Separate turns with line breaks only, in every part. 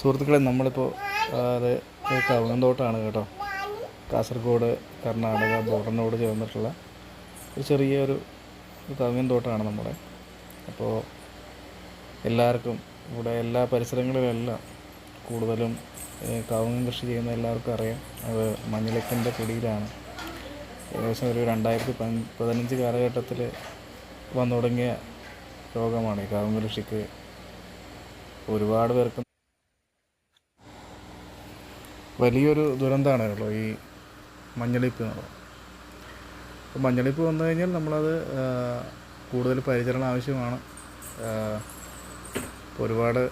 സുഹൃത്തുക്കളെ നമ്മളിപ്പോൾ അത് കവുങ്ങന്തോട്ടാണ് കേട്ടോ. കാസർഗോഡ് കർണാടക ബോർഡറിനോട് ചേർന്നിട്ടുള്ള ഒരു ചെറിയൊരു കവുങ്ങന്തോട്ടമാണ് നമ്മുടെ. അപ്പോൾ എല്ലാവർക്കും ഇവിടെ എല്ലാ പരിസരങ്ങളിലെല്ലാം കൂടുതലും കവുങ്ങ് കൃഷി ചെയ്യുന്ന എല്ലാവർക്കും അറിയാം. അത് മഞ്ഞളിപ്പിന്റെ പിടിയിലാണ്. ഏകദേശം ഒരു രണ്ടായിരത്തി പതിനഞ്ച് കാലഘട്ടത്തിൽ വന്നു തുടങ്ങിയ രോഗമാണ് ഈ കൃഷിക്ക് ഒരുപാട് പേർക്ക് വലിയൊരു ദുരന്തമാണ് കേട്ടോ ഈ മഞ്ഞളിപ്പ് എന്നുള്ളത് അപ്പോൾ മഞ്ഞളിപ്പ് വന്നു കഴിഞ്ഞാൽ നമ്മളത് കൂടുതൽ പരിചരണം ആവശ്യമാണ്. ഒരുപാട്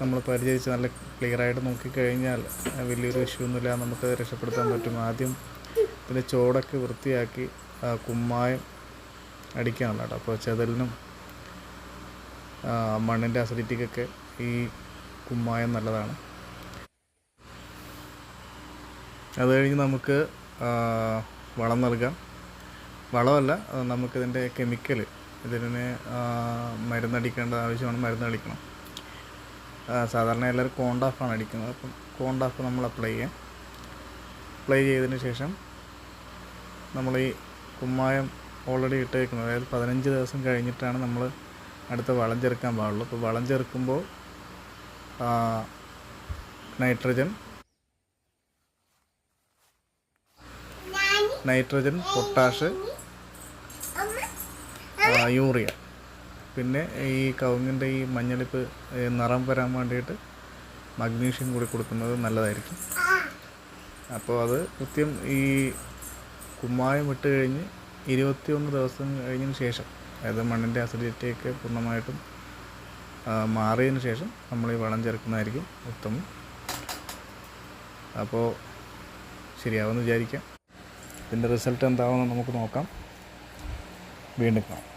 നമ്മൾ പരിചരിച്ച് നല്ല ക്ലിയറായിട്ട് നോക്കിക്കഴിഞ്ഞാൽ വലിയൊരു ഇഷ്യൂ ഒന്നുമില്ല. നമുക്ക് രക്ഷപ്പെടുത്താൻ പറ്റും. ആദ്യം പിന്നെ ചോടൊക്കെ വൃത്തിയാക്കി കുമ്മായം അടിക്കാനുള്ള കേട്ടോ. അപ്പോൾ ചെതലിനും മണ്ണിന്റെ അസിഡിറ്റിക്കൊക്കെ ഈ കുമ്മായം നല്ലതാണ്. അത് കഴിഞ്ഞ് നമുക്ക് വളം നൽകാം. വളമല്ല നമുക്കിതിന്റെ കെമിക്കൽ ഇതിനെ മരുന്നടിക്കേണ്ട ആവശ്യമാണ് മരുന്നടിക്കണം സാധാരണ എല്ലാവരും കോണ്ടാഫാണ് അടിക്കുന്നത്. അപ്പം കോണ്ടാഫ് നമ്മൾ അപ്ലൈ ചെയ്യാം. അപ്ലൈ ചെയ്തതിന് ശേഷം നമ്മൾ ഈ കുമ്മായം ഓൾറെഡി ഇട്ടേക്കുന്നത്. അതായത് പതിനഞ്ച് ദിവസം കഴിഞ്ഞിട്ടാണ് നമ്മൾ അടുത്ത വളം ചേർക്കാൻ പാടുള്ളൂ. അപ്പോൾ വളം ചേർക്കുമ്പോൾ നൈട്രജൻ നൈട്രജൻ പൊട്ടാഷ് യൂറിയ. പിന്നെ ഈ കവുങ്ങിന്റെ ഈ മഞ്ഞളിപ്പ് നിറം വരാൻ വേണ്ടിയിട്ട് മഗ്നീഷ്യം കൂടി കൊടുക്കുന്നത് നല്ലതായിരിക്കും. അപ്പോൾ അത് കൃത്യം ഈ കുമ്മായം ഇട്ട് കഴിഞ്ഞ് ഇരുപത്തിയൊന്ന് ദിവസം കഴിഞ്ഞതിന് ശേഷം അതായത് മണ്ണിന്റെ അസിഡിറ്റിയൊക്കെ പൂർണമായിട്ടും മാറിയതിന് ശേഷം നമ്മൾ ഈ വളം ചേർക്കുന്നതായിരിക്കും ഉത്തമം. അപ്പോൾ ശരിയാവുമെന്ന് വിചാരിക്കാം. ഇതിന്റെ റിസൾട്ട് എന്താവുമെന്ന് നമുക്ക് നോക്കാം. വീണ്ടും കാണാം.